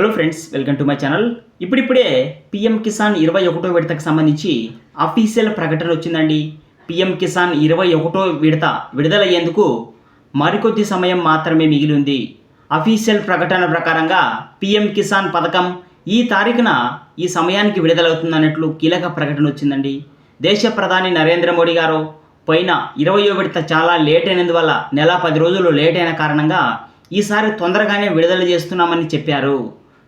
Hello friends welcome to my channel ఇప్పుడిప్పుడే PM Kisan ఇరవై ఒకటో విడతకు సంబంధించి అఫీషియల్ ప్రకటన వచ్చిందండి. పిఎం కిసాన్ ఇరవై ఒకటో విడత విడుదలయ్యేందుకు మరికొద్ది సమయం మాత్రమే మిగిలి ఉంది అఫీషియల్ ప్రకటన ప్రకారంగా పిఎం కిసాన్ పథకం ఈ తారీఖున ఈ సమయానికి విడుదలవుతుందన్నట్లు కీలక ప్రకటన వచ్చిందండి. దేశ ప్రధాని నరేంద్ర మోడీ గారు పోయిన ఇరవయో విడత చాలా లేట్ అయినందువల్ల నెల పది రోజులు లేట్ అయిన కారణంగా ఈసారి తొందరగానే విడుదల చేస్తున్నామని చెప్పారు.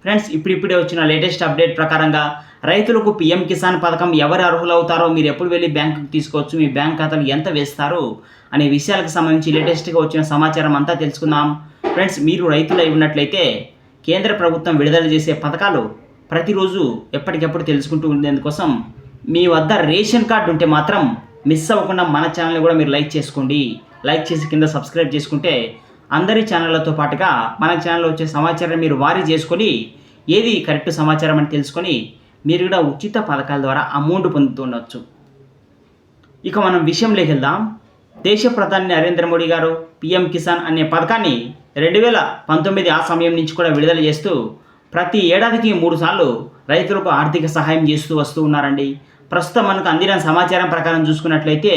ఫ్రెండ్స్ ఇప్పుడిప్పుడే వచ్చిన లేటెస్ట్ అప్డేట్ ప్రకారంగా రైతులకు పీఎం కిసాన్ పథకం ఎవరు అర్హులవుతారో మీరు ఎప్పుడు వెళ్ళి బ్యాంకుకి తీసుకోవచ్చు మీ బ్యాంక్ ఖాతాలు ఎంత వేస్తారు అనే విషయాలకు సంబంధించి లేటెస్ట్గా వచ్చిన సమాచారం అంతా తెలుసుకుందాం. ఫ్రెండ్స్ మీరు రైతులై ఉన్నట్లయితే కేంద్ర ప్రభుత్వం విడుదల చేసే పథకాలు ప్రతిరోజు ఎప్పటికెప్పుడు తెలుసుకుంటూ ఉండేందుకోసం మీ వద్ద రేషన్ కార్డు ఉంటే మాత్రం మిస్ అవ్వకుండా మన ఛానల్ని కూడా మీరు లైక్ చేసుకోండి. లైక్ చేసి కింద సబ్స్క్రైబ్ చేసుకుంటే అందరి ఛానళ్ళతో పాటుగా మన ఛానల్లో వచ్చే సమాచారం మీరు వారీ చేసుకొని ఏది కరెక్ట్ సమాచారం అని తెలుసుకొని మీరు కూడా ఉచిత పథకాల ద్వారా అమౌంట్ పొందుతుండొచ్చు. ఇక మనం విషయంలోకి వెళ్దాం. దేశ ప్రధాని నరేంద్ర మోడీ గారు పిఎం కిసాన్ అనే పథకాన్ని రెండు వేల పంతొమ్మిది ఆ సమయం నుంచి కూడా విడుదల చేస్తూ ప్రతి ఏడాదికి మూడు సార్లు రైతులకు ఆర్థిక సహాయం చేస్తూ వస్తూ ఉన్నారండి. ప్రస్తుతం మనకు అందిన సమాచారం ప్రకారం చూసుకున్నట్లయితే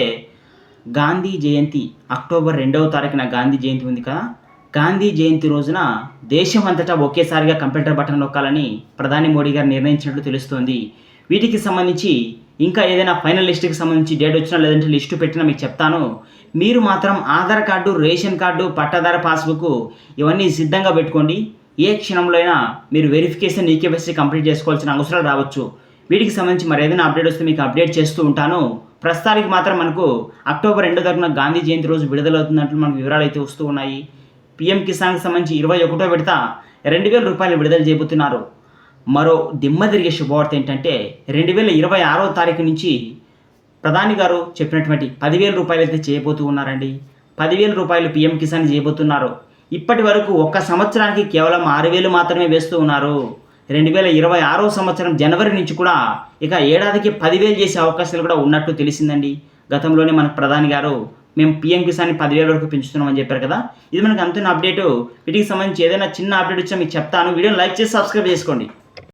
గాంధీ జయంతి అక్టోబర్ రెండవ తారీఖున గాంధీ జయంతి ఉంది కదా? గాంధీ జయంతి రోజున దేశమంతటా ఒకేసారిగా కంప్యూటర్ బటన్ నొక్కాలని ప్రధాని మోడీ గారు నిర్ణయించినట్లు తెలుస్తోంది. వీటికి సంబంధించి ఇంకా ఏదైనా ఫైనల్ లిస్ట్కి సంబంధించి డేట్ వచ్చినా లేదంటే లిస్టు పెట్టినా మీకు చెప్తాను. మీరు మాత్రం ఆధార్ కార్డు రేషన్ కార్డు పట్టాదార పాస్బుక్ ఇవన్నీ సిద్ధంగా పెట్టుకోండి. ఏ క్షణంలో అయినా మీరు వెరిఫికేషన్ ఈకేవైసీ కంప్లీట్ చేసుకోవాల్సిన అవసరాలు రావచ్చు. వీటికి సంబంధించి మరి ఏదైనా అప్డేట్ వస్తే మీకు అప్డేట్ చేస్తూ ఉంటాను. ప్రస్తుతానికి మాత్రం మనకు అక్టోబర్ రెండో తారీఖున గాంధీ జయంతి రోజు విడుదలవుతున్నట్లు మనకు వివరాలు అయితే వస్తూ ఉన్నాయి. పిఎం కిసాన్కి సంబంధించి ఇరవై ఒకటో విడత రెండు వేల రూపాయలు విడుదల చేయబోతున్నారు. మరో దిమ్మ తిరిగే శుభవార్త ఏంటంటే రెండు వేల ఇరవై ఆరో తారీఖు నుంచి ప్రధాని గారు చెప్పినటువంటి పదివేల రూపాయలు అయితే చేయబోతూ ఉన్నారండి. పదివేల రూపాయలు పిఎం కిసాన్ చేయబోతున్నారు. ఇప్పటి వరకు ఒక్క సంవత్సరానికి కేవలం ఆరు వేలు మాత్రమే వేస్తూ ఉన్నారు. రెండు వేల ఇరవై ఆరో సంవత్సరం జనవరి నుంచి కూడా ఇక ఏడాదికి పదివేలు చేసే అవకాశాలు కూడా ఉన్నట్టు తెలిసిందండి. గతంలోనే మన ప్రధాని గారు మేము పిఎం కిసాన్ని పదివేల వరకు పెంచుతున్నామని చెప్పారు కదా. ఇది మనకు అంతున్న అప్డేటు. వీటికి సంబంధించి ఏదైనా చిన్న అప్డేట్ వచ్చా మీకు చెప్తాను. వీడియోని లైక్ చేసి సబ్స్క్రైబ్ చేసుకోండి.